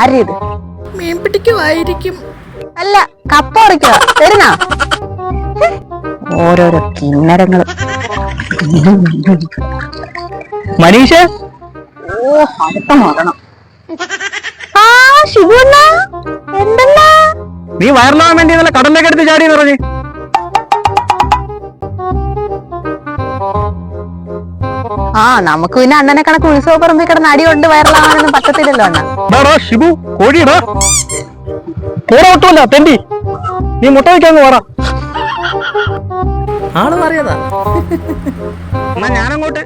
ആരിത് മീൻ പിടിക്കുമായിരിക്കും അല്ല കപ്പ പറിക്കുക തരുന്നാ? ഓരോരോ കിന്നരങ്ങളും. മനീഷ? ഓ അടുത്ത മരണം. ആ ശിവണ്ണ എന്തെന്നാ? നീ വയറിലാവാൻ വേണ്ടി നല്ല കടലിലേക്ക് എടുത്ത് ആ നമുക്ക് പിന്നെ അണ്ണനെ കണക്ക് ഉത്സവ പറമ്പിൽ കിടന്ന് അടി കൊണ്ട് വയറിലാവാനൊന്നും പറ്റത്തില്ലല്ലോ അണ്ണ. ഷിബു കോഴിയടാ. പോടാ ഒട്ടുമല്ല തെണ്ടി. നീ മുട്ട വയ്ക്കാന്ന് പറ ആൾ മാറിയതാ. എന്നാ ഞാനങ്ങോട്ട്.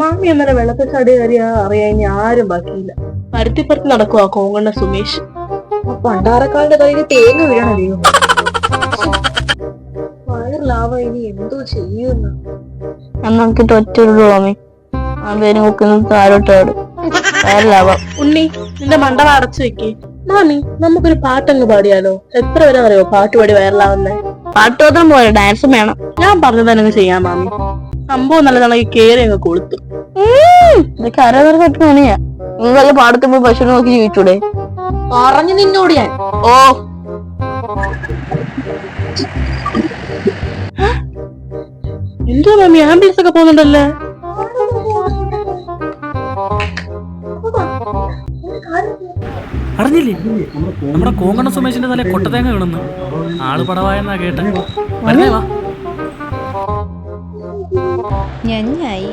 മാമി അന്നേരം വെള്ളത്തിൽ ചാടി കയറിയ അറിയാൻ ഇനി ആരും ബാക്കിയില്ല. പരുത്തിപ്പുറത്ത് നടക്കുവാ കോങ്ങണ്ണ സുമേഷ്. പണ്ടാറക്കാളുടെ കയ്യിൽ തേങ്ങ വീഴണം ദൈവം. ഇനി എന്തോ ചെയ്യുന്നു. നമുക്ക് ഒറ്റൊരു മാമി ആ പേര് നോക്കുന്നത് താരോട്ടാട് ഉണ്ണി നിന്റെ മണ്ടവ അടച്ചു വെക്ക്. മാമി നമുക്കൊരു പാട്ടങ്ങ് പാടിയാലോ? എത്ര വരെ അറിയോ പാട്ട് പാടി വൈറലാവുന്നേ? പാട്ട് മാത്രം പോരെ ഡാൻസും വേണം. ഞാൻ പറഞ്ഞതന്നെ ചെയ്യാം മാമി. സംഭവം നല്ലതാണെങ്കിൽ കേറി അങ്ങ് കൊളുത്തു. ഇതൊക്കെ ആരാധന പറ്റുന്ന പണിയാ? നിങ്ങൾ വല്ല പാടത്ത് പശു നോക്കി ജീവിച്ചൂടെ? പറഞ്ഞു നിന്നോട് ഞാൻ. ഓ. എന്തോ മാമി? ആംബുലൻസ് ഒക്കെ പോകുന്നുണ്ടല്ലേ? അറിഞ്ഞില്ലേ? നമ്മുടെ കോങ്കണ സുമേഷിന്റെ തല കൊട്ടതേങ്ങ വീണെന്ന്. ആൾ പടവായെന്നാ കേട്ടെ വരുന്നേ വാ. ഞഞ്ഞായി.